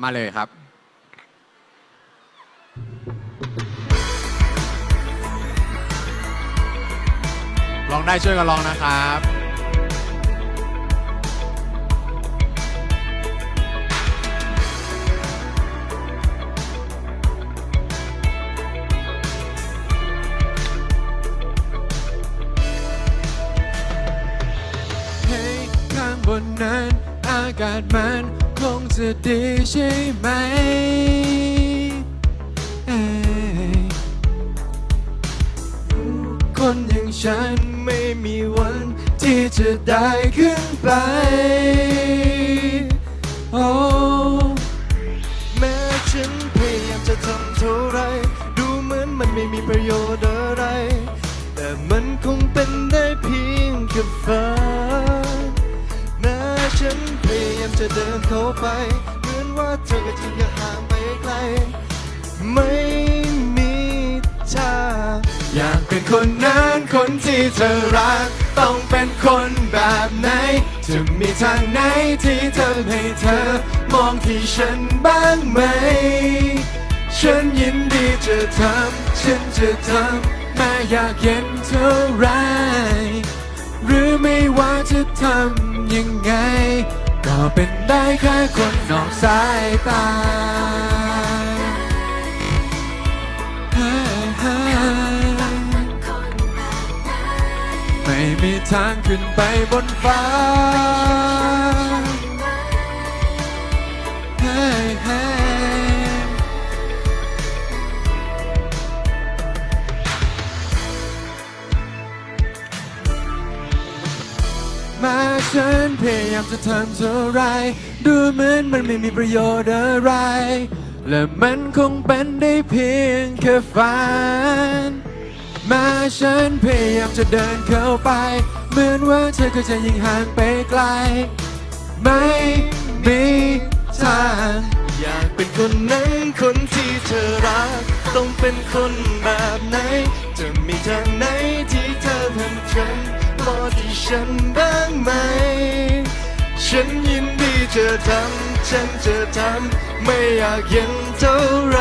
มาเลยครับ ลองได้ช่วยกันลองนะครับให้ข้างบนนั้นอากาศมัน คงจะดีใช่ไหม คนอย่างฉันไม่มีวันที่จะได้ขึ้นไป โอ้แม้ฉันพยายามจะทำเท่าไร ดูเหมือนมันไม่มีประโยชน์อะไร แต่มันคงเป็นได้เพียงแค่ฝันแม้ฉัน จะเดินเข้าไปเหมือนว่าเธอก็จะยังห่างไปไกล ไม่มีทางอยากเป็นคนนั้นคนที่เธอรัก ต้องเป็นคนแบบไหน จะมีทางไหนที่เธอให้เธอ มองที่ฉันบ้างไหม ฉันยินดีจะทำฉันจะทำแม้อยากเย็นเท่าไรหรือไม่ว่าจะทำยังไง ก็เป็นได้แค่คนนอกสายตาไม่มีทางขึ้นไปบนฟ้าเฮ้ มาฉันพยายามจะทำเท่าไร ดูเหมือนมันไม่มีประโยชน์อะไร และมันคงเป็นได้เพียงแค่ฝันแม้ฉันพยายามจะเดินเข้าไป เหมือนว่าเธอก็จะยิ่งห่างไปไกล ไม่มีทาง อยากเป็นคนนั้นคนที่เธอรัก ต้องเป็นคนแบบไหน จะมีทางไหนที่เธอทำ ฉันรอที่ฉันบ้างไหม ฉันยินดีจะทำ ฉันจะทำ ไม่อยากเย็นเท่าไร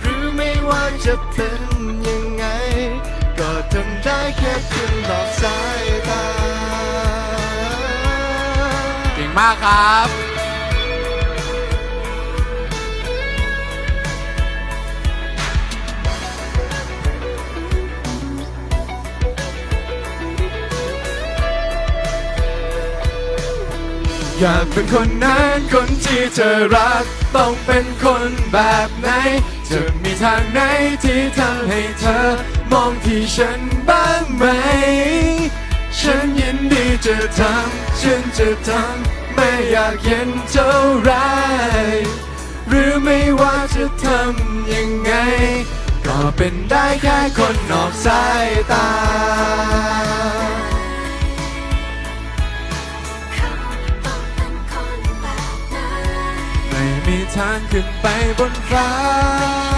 หรือไม่ว่าจะเป็นยังไง ก็ทำได้แค่เพียงหลอกสายตา เก่งมากครับ อยากเป็นคนนั้นคนที่เธอรัก ต้องเป็นคนแบบไหน จะมีทางไหนที่ทำให้เธอ มองที่ฉันบ้างไหม ฉันยินดีจะทำฉันจะทำไม่อยากเย็นเท่าไร หรือไม่ว่าจะทำยังไง ก็เป็นได้แค่คนนอกสายตา มีทางขึ้นไปบนฟ้า